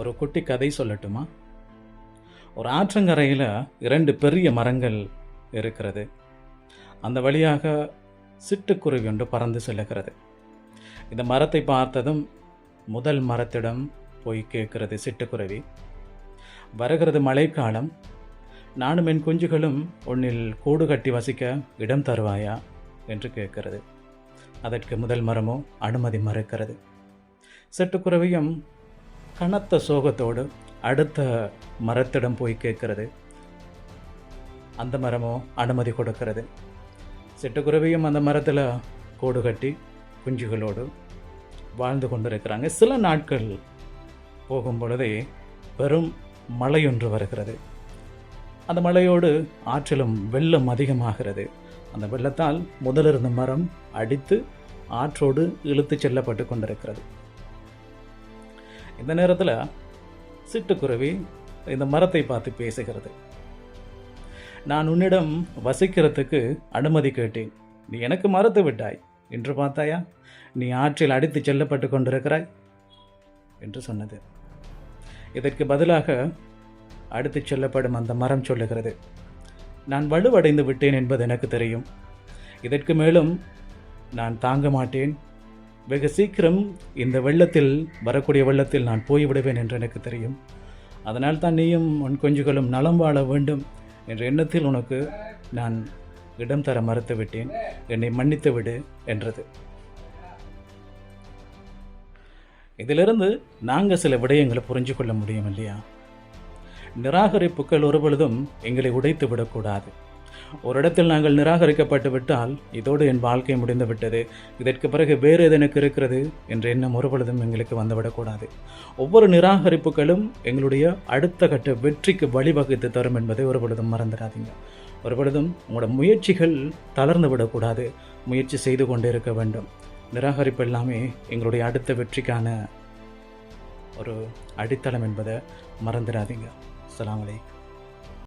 ஒரு குட்டி கதை சொல்லட்டுமா? ஒரு ஆற்றங்கரையில் இரண்டு பெரிய மரங்கள் இருக்கிறது. அந்த வழியாக சிட்டுக்குருவி ஒன்று பறந்து செல்லுகிறது. இந்த மரத்தை பார்த்ததும் முதல் மரத்திடம் போய் கேட்கிறது சிட்டுக்குருவி. வருகிறது மழைக்காலம். நானும் என் குஞ்சுகளும் உன்னில் கூடு கட்டி வசிக்க இடம் தருவாயா? என்று கேட்கிறது. அதற்கு முதல் மரமோ அனுமதி மறுக்கிறது. சிட்டுக்குருவியும் கனத்த சோகத்தோடு அடுத்த மரத்திடம் போய் கேட்கிறது. அந்த மரமும் அனுமதி கொடுக்கிறது. சிட்டுக்குருவியும் அந்த மரத்தில் கூடு கட்டி குஞ்சுகளோடு வாழ்ந்து கொண்டிருக்கிறாங்க. சில நாட்கள் போகும் பொழுதே பெரும் மழையொன்று வருகிறது. அந்த மழையோடு ஆற்றிலும் வெள்ளம் அதிகமாகிறது. அந்த வெள்ளத்தால் முதலிருந்த மரம் அடித்து ஆற்றோடு இழுத்துச் செல்லப்பட்டு கொண்டிருக்கிறது. இந்த நேரத்தில் சிட்டுக்குருவி இந்த மரத்தை பார்த்து பேசுகிறது. நான் உன்னிடம் வசிக்கிறதுக்கு அனுமதி கேட்டேன். நீ எனக்கு மறுத்து விட்டாய். என்று பார்த்தாயா? நீ ஆற்றில் அடித்து செல்லப்பட்டு கொண்டிருக்கிறாய்? என்று சொன்னது. இதற்கு பதிலாக அடுத்துச் செல்லப்படும் அந்த மரம் சொல்லுகிறது. நான் வலுவடைந்து விட்டேன் என்பது எனக்கு தெரியும். இதற்கு மேலும் நான் தாங்க மாட்டேன். வெகு சீக்கிரம் இந்த வெள்ளத்தில் வரக்கூடிய வெள்ளத்தில் நான் போய்விடுவேன் என்று எனக்கு தெரியும். அதனால் தான் நீயும் உன் கொஞ்சுகளும் நலம் வாழ வேண்டும் என்ற எண்ணத்தில் உனக்கு நான் இடம் தர மறுத்துவிட்டேன். என்னை மன்னித்து விடு என்றது. இதிலிருந்து நாங்கள் சில விடயங்களை புரிஞ்சு கொள்ள முடியும் இல்லையா? நிராகரிப்புகள் ஒருபொழுதும் எங்களை உடைத்து விடக்கூடாது. ஒரு இடத்தில் நாங்கள் நிராகரிக்கப்பட்டு விட்டால் இதோடு என் வாழ்க்கை முடிந்து விட்டது இதற்கு பிறகு வேறு எது எனக்கு இருக்கிறது என்ற எண்ணம் ஒருபொழுதும் எங்களுக்கு வந்துவிடக்கூடாது. ஒவ்வொரு நிராகரிப்புகளும் எங்களுடைய அடுத்த கட்ட வெற்றிக்கு வழிவகுத்து தரும் என்பதை ஒருபொழுதும் மறந்துடாதீங்க. ஒருபொழுதும் உங்களோட முயற்சிகள் தளர்ந்து விடக்கூடாது முயற்சி செய்து கொண்டே இருக்க வேண்டும். நிராகரிப்பு எல்லாமே எங்களுடைய அடுத்த வெற்றிக்கான ஒரு அடித்தளம் என்பதை மறந்துடாதீங்க. அலாம் வலைக்கம்